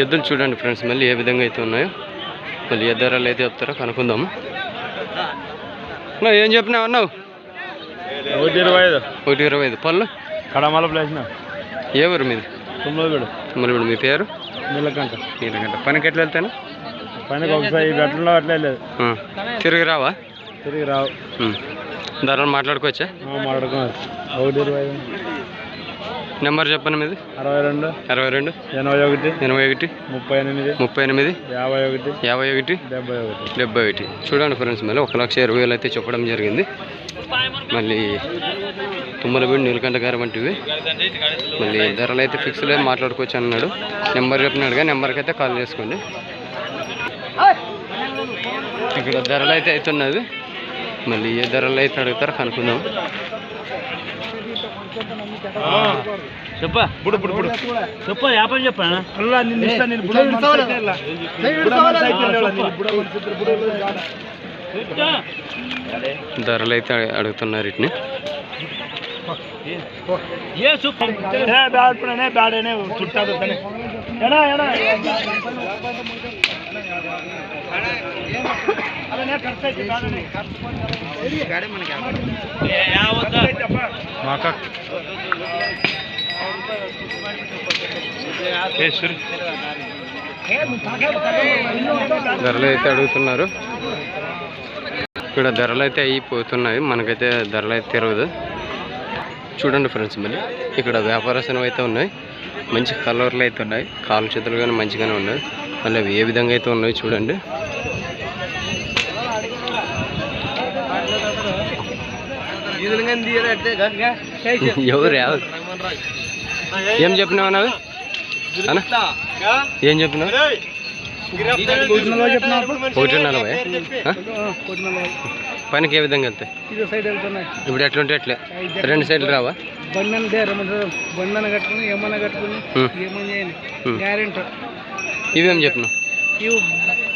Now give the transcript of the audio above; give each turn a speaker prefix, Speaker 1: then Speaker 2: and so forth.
Speaker 1: ఎద్దులు చూడండి ఫ్రెండ్స్ మళ్ళీ ఏ విధంగా అయితే ఉన్నాయో. మళ్ళీ ఏ ధరలు అయితే చెప్తారో కనుక్కుందాము. ఏం చెప్పినావు అన్నావు?
Speaker 2: ఒకటి ఇరవై ఐదు.
Speaker 1: ఒకటి ఇరవై ఐదు. పళ్ళు?
Speaker 2: కడమల ప్లేసిన
Speaker 1: ఏ ఊరు మీది?
Speaker 2: వీడు
Speaker 1: మరి మీ పేరు?
Speaker 2: నీళ్ళకంట
Speaker 1: నీలగంట పనికి ఎట్లా వెళ్తాను?
Speaker 2: పైనకి ఒకసారి గట్లలో అట్లే లేదు
Speaker 1: తిరిగి రావా?
Speaker 2: తిరిగి రావు.
Speaker 1: ధరలు మాట్లాడుకోవచ్చా?
Speaker 2: మాట్లాడుకున్నారు ఒకటి ఇరవై ఐదు.
Speaker 1: నెంబర్ చెప్పండి మీది?
Speaker 2: అరవై రెండు.
Speaker 1: అరవై రెండు.
Speaker 2: ఎనభై ఒకటి.
Speaker 1: ఎనభై ఒకటి.
Speaker 2: ముప్పై ఎనిమిది.
Speaker 1: ముప్పై ఎనిమిది.
Speaker 2: యాభై ఒకటి.
Speaker 1: యాభై ఒకటి.
Speaker 2: డెబ్బై ఒకటి.
Speaker 1: డెబ్బై ఒకటి. చూడండి ఫ్రెండ్స్ మళ్ళీ ఒక లక్ష ఇరవై వేలు అయితే చెప్పడం జరిగింది. మళ్ళీ తుమ్మలబడి నీలకంఠ గారు వంటివి. మళ్ళీ ధరలు అయితే ఫిక్స్ లేదు మాట్లాడుకోవచ్చు అన్నాడు. నెంబర్ చెప్పినాడుగా నెంబర్కి అయితే కాల్ చేసుకోండి. ఇక్కడ ధరలు అయితే అవుతున్నది. మళ్ళీ ఏ ధరలు అయితే అడుగుతారో కనుక్కుందాం.
Speaker 2: చెప్ప. బుడు బుడు బుడు చెప్ప వ్యాపారం చెప్పాను అల్లా నిన్ను ఇస్తా నేను బుడ
Speaker 1: ధరలు అయితే అడుగుతున్నారు వీటిని.
Speaker 2: ఏ సూప్ ఏ బ్యాడ్ పడనే బ్యాడనే చుట్టా దొతనే ఎడా ఎడా మాకా
Speaker 1: ధరలు అయితే అడుగుతున్నారు. ఇక్కడ ధరలు అయితే అయిపోతున్నాయి. మనకైతే ధరలు అయితే తిరగదు చూడండి ఫ్రెండ్స్ మళ్ళీ ఇక్కడ వ్యాపారస్తులు అయితే ఉన్నాయి. మంచి కలర్లు అయితే ఉన్నాయి. కాలు చేతులు కానీ మంచిగానే ఉన్నాయి. మళ్ళీ అవి ఏ విధంగా అయితే ఉన్నాయి చూడండి. ఎవరు ఎవరు? ఏం చెప్పినావు అన్నవి? అన్న? ఏం చెప్పినావు? ఒకటి నలభై? పనికి ఏ విధంగా వెళ్తాయి ఇప్పుడు ఎట్లుంటే ఎట్లే రెండు సైడ్లు రావా?
Speaker 2: బండను బండను కట్టుకుని ఏమన్నా కట్టుకుని
Speaker 1: ఉం.
Speaker 2: ఏమన్నా చేయండి.
Speaker 1: ఉం.
Speaker 2: గ్యారెంటీ.
Speaker 1: ఇవేం చెప్పినావు?